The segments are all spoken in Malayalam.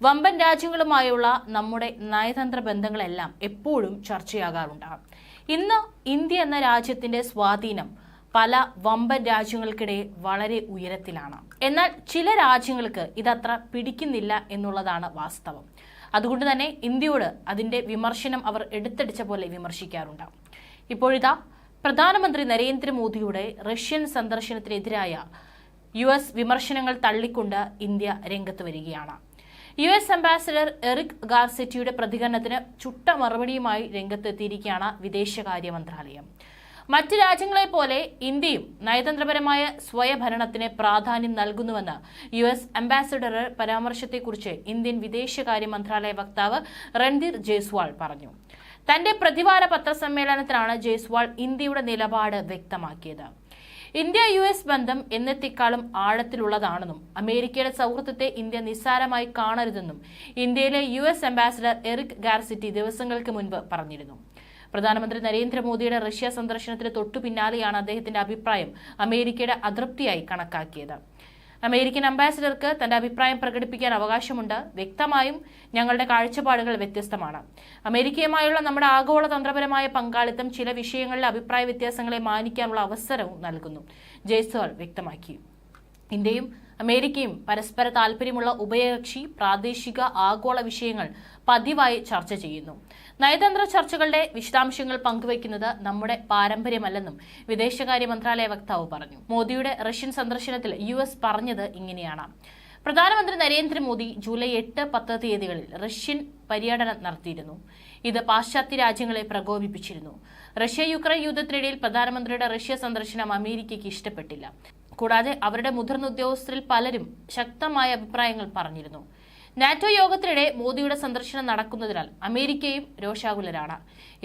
വമ്പൻ രാജ്യങ്ങളുമായുള്ള നമ്മുടെ നയതന്ത്ര ബന്ധങ്ങളെല്ലാം എപ്പോഴും ചർച്ചയാകാറുണ്ട്. ഇന്ന് ഇന്ത്യ എന്ന രാജ്യത്തിന്റെ സ്വാധീനം പല വമ്പൻ രാജ്യങ്ങൾക്കിടെ വളരെ ഉയരത്തിലാണ്. എന്നാൽ ചില രാജ്യങ്ങൾക്ക് ഇതത്ര പിടിക്കുന്നില്ല എന്നുള്ളതാണ് വാസ്തവം. അതുകൊണ്ട് തന്നെ ഇന്ത്യയോട് അതിന്റെ വിമർശനം അവർ എടുത്തടിച്ച പോലെ വിമർശിക്കാറുണ്ട്. ഇപ്പോഴിതാ പ്രധാനമന്ത്രി നരേന്ദ്രമോദിയുടെ റഷ്യൻ സന്ദർശനത്തിനെതിരായ യു എസ് വിമർശനങ്ങൾ തള്ളിക്കൊണ്ട് ഇന്ത്യ രംഗത്ത് വരികയാണ്. യു എസ് അംബാസിഡർ എറിക് ഗാർസെറ്റിയുടെ പ്രതികരണത്തിന് ചുട്ട മറുപടിയുമായി രംഗത്തെത്തിയിരിക്കുകയാണ് വിദേശകാര്യ മന്ത്രാലയം. മറ്റ് രാജ്യങ്ങളെ പോലെ ഇന്ത്യയും നയതന്ത്രപരമായ സ്വയഭരണത്തിന് പ്രാധാന്യം നൽകുന്നുവെന്ന് യു എസ് അംബാസിഡർ പരാമർശത്തെക്കുറിച്ച് ഇന്ത്യൻ വിദേശകാര്യ മന്ത്രാലയ വക്താവ് രൺധീർ ജയ്സ്വാൾ പറഞ്ഞു. തന്റെ പ്രതിവാര പത്രസമ്മേളനത്തിലാണ് ജയ്സ്വാൾ ഇന്ത്യയുടെ നിലപാട് വ്യക്തമാക്കിയത്. ഇന്ത്യ യു എസ് ബന്ധം എന്നത്തേക്കാളും ആഴത്തിലുള്ളതാണെന്നും അമേരിക്കയുടെ സൗഹൃദത്തെ ഇന്ത്യ നിസ്സാരമായി കാണരുതെന്നും ഇന്ത്യയിലെ U S ambassador Eric Garcetti ദിവസങ്ങൾക്ക് മുൻപ് പറഞ്ഞിരുന്നു. പ്രധാനമന്ത്രി നരേന്ദ്രമോദിയുടെ റഷ്യ സന്ദർശനത്തിന് തൊട്ടു പിന്നാലെയാണ് അദ്ദേഹത്തിന്റെ അഭിപ്രായം അമേരിക്കയുടെ അതൃപ്തിയായി കണക്കാക്കിയത്. അമേരിക്കൻ അംബാസിഡർക്ക് തന്റെ അഭിപ്രായം പ്രകടിപ്പിക്കാൻ അവകാശമുണ്ട്. വ്യക്തമായും ഞങ്ങളുടെ കാഴ്ചപ്പാടുകൾ വ്യത്യസ്തമാണ്. അമേരിക്കയുമായുള്ള നമ്മുടെ ആഗോള തന്ത്രപരമായ പങ്കാളിത്തം ചില വിഷയങ്ങളിലെ അഭിപ്രായ വ്യത്യാസങ്ങളെ മാനിക്കാനുള്ള അവസരവും നൽകുന്നു. ജയ്സ്വാൾ വ്യക്തമാക്കി. ഇന്ത്യയും അമേരിക്കയും പരസ്പര താൽപര്യമുള്ള ഉഭയകക്ഷി പ്രാദേശിക ആഗോള വിഷയങ്ങൾ പതിവായി ചർച്ച ചെയ്യുന്നു. നയതന്ത്ര ചർച്ചകളുടെ വിശദാംശങ്ങൾ പങ്കുവയ്ക്കുന്നത് നമ്മുടെ പാരമ്പര്യമല്ലെന്നും വിദേശകാര്യ മന്ത്രാലയ വക്താവ് പറഞ്ഞു. മോദിയുടെ റഷ്യൻ സന്ദർശനത്തിൽ യു പറഞ്ഞത് ഇങ്ങനെയാണ്. പ്രധാനമന്ത്രി നരേന്ദ്രമോദി ജൂലൈ എട്ട് പത്ത് തീയതികളിൽ റഷ്യൻ പര്യടനം നടത്തിയിരുന്നു. ഇത് പാശ്ചാത്യ രാജ്യങ്ങളെ പ്രകോപിപ്പിച്ചിരുന്നു. റഷ്യ യുക്രൈൻ യുദ്ധത്തിനിടയിൽ പ്രധാനമന്ത്രിയുടെ റഷ്യ സന്ദർശനം അമേരിക്കയ്ക്ക് ഇഷ്ടപ്പെട്ടില്ല. കൂടാതെ അവരുടെ മുതിർന്ന ഉദ്യോഗസ്ഥരിൽ പലരും ശക്തമായ അഭിപ്രായങ്ങൾ പറഞ്ഞിരുന്നു. നാറ്റോ യോഗത്തിനിടെ മോദിയുടെ സന്ദർശനം നടക്കുന്നതിനാൽ അമേരിക്കയും രോഷാകുലരാണ്.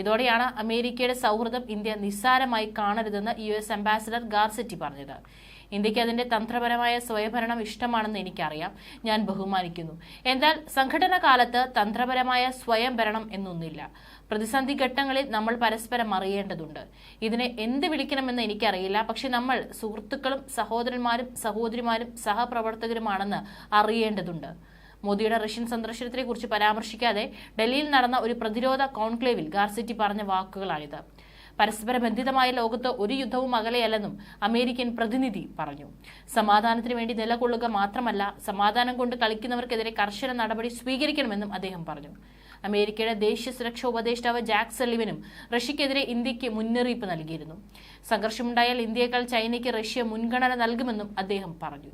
ഇതോടെയാണ് അമേരിക്കയുടെ സൗഹൃദം ഇന്ത്യ നിസ്സാരമായി കാണരുതെന്ന് യു എസ് അംബാസിഡർ ഗാർസെറ്റി പറഞ്ഞത്. ഇന്ത്യയ്ക്ക് അതിന്റെ തന്ത്രപരമായ സ്വയംഭരണം ഇഷ്ടമാണെന്ന് എനിക്കറിയാം. ഞാൻ ബഹുമാനിക്കുന്നു. എന്നാൽ സംഘടന കാലത്ത് തന്ത്രപരമായ സ്വയംഭരണം എന്നൊന്നില്ല. പ്രതിസന്ധി ഘട്ടങ്ങളിൽ നമ്മൾ പരസ്പരം അറിയേണ്ടതുണ്ട് ഇതിനെ എന്ത് വിളിക്കണമെന്ന് എനിക്കറിയില്ല. പക്ഷെ നമ്മൾ സുഹൃത്തുക്കളും സഹോദരന്മാരും സഹോദരിമാരും സഹപ്രവർത്തകരുമാണെന്ന് അറിയേണ്ടതുണ്ട്. മോദിയുടെ റഷ്യൻ സന്ദർശനത്തെക്കുറിച്ച് പരാമർശിക്കാതെ ഡൽഹിയിൽ നടന്ന ഒരു പ്രതിരോധ കോൺക്ലേവിൽ ഗാർസിറ്റി പറഞ്ഞ വാക്കുകളാണിത്. പരസ്പര ബന്ധിതമായ ലോകത്ത് ഒരു യുദ്ധവും അകലെയല്ലെന്നും അമേരിക്കൻ പ്രതിനിധി പറഞ്ഞു. സമാധാനത്തിന് വേണ്ടി നിലകൊള്ളുക മാത്രമല്ല സമാധാനം കൊണ്ട് കളിക്കുന്നവർക്കെതിരെ കർശന നടപടി സ്വീകരിക്കണമെന്നും അദ്ദേഹം പറഞ്ഞു. അമേരിക്കയുടെ ദേശീയ സുരക്ഷാ ഉപദേഷ്ടാവ് ജാക്ക് സലിവനും റഷ്യക്കെതിരെ ഇന്ത്യയ്ക്ക് മുന്നറിയിപ്പ് നൽകിയിരുന്നു. സംഘർഷമുണ്ടായാൽ ഇന്ത്യയേക്കാൾ ചൈനയ്ക്ക് റഷ്യ മുൻഗണന നൽകുമെന്നും അദ്ദേഹം പറഞ്ഞു.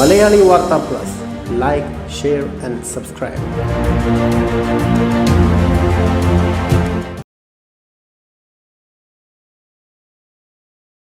Malayali Vartha plus. Like share and subscribe.